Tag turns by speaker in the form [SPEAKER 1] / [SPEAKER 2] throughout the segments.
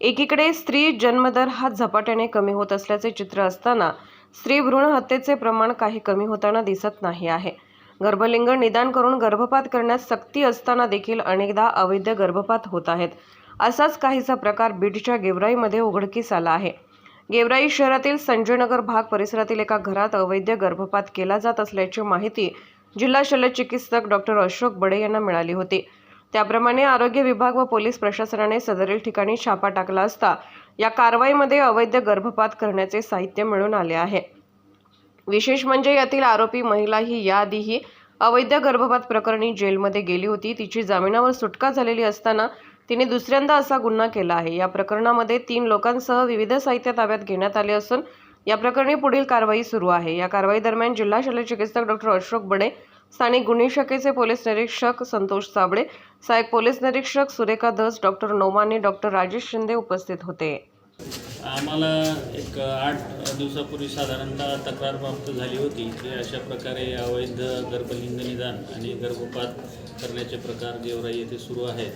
[SPEAKER 1] एकीकडे स्त्री जन्मदर हा झपाट्याने कमी होत असल्याचे चित्र असताना स्त्री भ्रूण हत्येचे प्रमाण काही कमी होताना दिसत नाही आहे. गर्भलिंग निदान करून गर्भपात करण्यास सक्ती असताना देखील अनेकदा अवैध गर्भपात होत आहेत. असाच काहीसा प्रकार बीडच्या गेवराईमध्ये उघडकीस आला आहे. गेवराई शहरातील संजयनगर भाग परिसरातील एका घरात अवैध गर्भपात केला जात असल्याची माहिती जिल्हा शल्यचिकित्सक डॉक्टर अशोक बडे यांना मिळाली होती. त्याप्रमाणे आरोग्य विभाग व पोलीस प्रशासनाने सदरील ठिकाणी छापा टाकला असता या कारवाईमध्ये अवैध गर्भपात करण्याचे साहित्य मिळून आले आहे. विशेष म्हणजे यातील आरोपी महिला ही याआधीही अवैध गर्भपात प्रकरणी जेलमध्ये गेली होती. तिची जामिनावर सुटका झालेली असताना तिने दुसऱ्यांदा असा गुन्हा केला आहे. या प्रकरणामध्ये तीन लोकांसह विविध साहित्य ताब्यात घेण्यात आले असून या प्रकरणी पुढील कारवाई सुरू आहे. या कारवाई दरम्यान जिल्हा शल्यचिकित्सक डॉक्टर अशोक बडे स्थानिक गुन्हे शाखेचे पोलीस निरीक्षक संतोष साबळे सहाय्यक पोलीस निरीक्षक सुरेखा धस डॉक्टर नोमाने डॉक्टर राजेश शिंदे उपस्थित होते.
[SPEAKER 2] आम्हाला एक आठ दिवसापूर्वी साधारणतः तक्रार प्राप्त झाली होती की अशा प्रकारे अवैध गर्भलिंग निदान आणि गर्भपात करण्याचे प्रकार गेवराई येथे सुरू आहेत.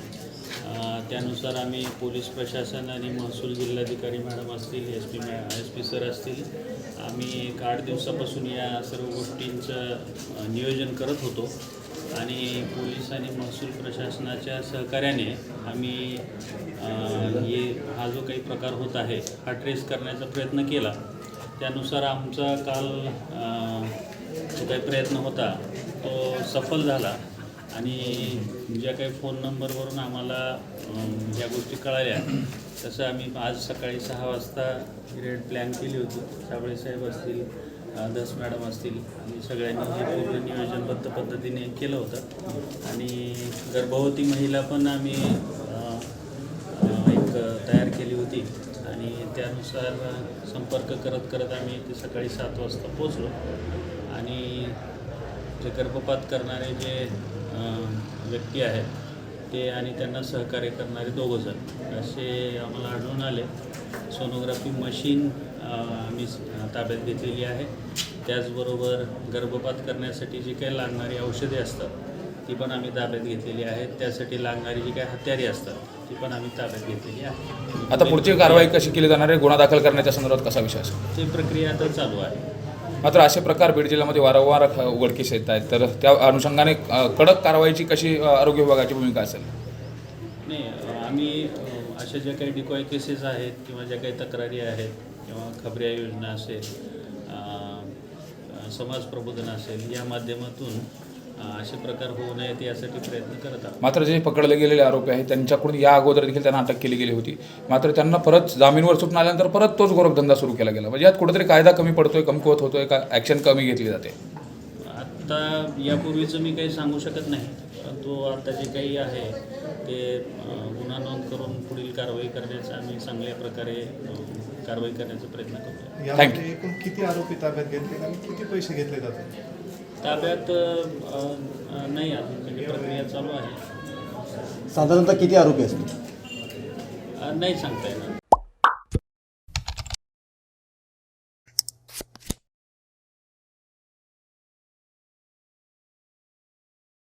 [SPEAKER 2] त्यानुसार आम्ही पोलीस प्रशासन आणि महसूल जिल्हाधिकारी मॅडम असतील एस पी मॅ एस पी सर असतील आम्ही एक आठ दिवसापासून या सर्व गोष्टींचं नियोजन करत होतो. आणि पोलीस आणि महसूल प्रशासनाच्या सहकार्याने आम्ही ये हे हा जो काही प्रकार होत आहे हा ट्रेस करण्याचा प्रयत्न केला. त्यानुसार आमचा काल जो काही प्रयत्न होता तो सफल झाला. आणि ज्या काही फोन नंबरवरून आम्हाला ज्या गोष्टी कळाल्या तसं आम्ही आज सकाळी सहा वाजता रेड प्लॅन केली होती. साबळे साहेब असतील दस मॅडम असतील आणि सगळ्यांनी हे पूर्ण नियोजनबद्ध पद्धतीने केलं होतं. आणि गर्भवती महिला पण आम्ही एक तयार केली होती. आणि त्यानुसार संपर्क करत करत आम्ही ते सकाळी सात वाजता पोचलो आणि जे गर्भपात करणारे जे व्यक्ती आहेत ते आणि त्यांना सहकार्य करणारे दोघंजण असे आम्हाला आढळून आले. सोनोग्राफी मशीन आम्ही ताब्यात घेतलेली आहे. त्याचबरोबर गर्भपात करण्यासाठी जी काही लागणारी औषधे असतात ती पण आम्ही ताब्यात घेतलेली आहेत. त्यासाठी लागणारी जी काही हत्यारे असतात ती पण आम्ही ताब्यात घेतलेली आहे
[SPEAKER 3] आता पुढची कारवाई कशी केली जाणार आहे? गुन्हा दाखल करण्याच्या संदर्भात कसा विषय असेल?
[SPEAKER 2] ती प्रक्रिया आता चालू आहे.
[SPEAKER 3] मात्र असे प्रकार बीड जिल्ह्यामध्ये वारंवार उघडकीस येत आहेत. तर त्या अनुषंगाने कडक कारवाईची कशी आरोग्य विभागाची भूमिका असेल?
[SPEAKER 2] नाही आम्ही अशा ज्या काही डिकॉय केसेस आहेत किंवा ज्या काही तक्रारी आहेत किंवा खबऱ्या योजना असेल समाज प्रबोधन असेल या माध्यमातून असे प्रकार होऊ नयेत यासाठी प्रयत्न करत आहोत.
[SPEAKER 3] मात्र जे पकडले गेलेले आरोपी आहेत त्यांच्याकडून या अगोदर देखील त्यांना अटक केली गेली होती. मात्र त्यांना परत जामीनवर सुटून आल्यानंतर परत तोच गोरखधंदा सुरू केला गेला. म्हणजे यात कुठेतरी कायदा कमी पडतोय कमकुवत होतोय का ॲक्शन कमी घेतली जाते?
[SPEAKER 2] आत्ता यापूर्वीचं मी काही सांगू शकत नाही. परंतु आता जे काही आहे ते गुन्हा नोंद करून पुढील कारवाई करण्याचा आम्ही चांगल्या प्रकारे कारवाई करण्याचा प्रयत्न करतो
[SPEAKER 4] किती आरोपी ताब्यात घेतले आणि किती पैसे घेतले जातात?
[SPEAKER 2] ताब्यात नाही अजून म्हणजे प्रक्रिया चालू आहे.
[SPEAKER 5] साधारणतः किती आरोपी असतील?
[SPEAKER 2] नाही सांगता येत.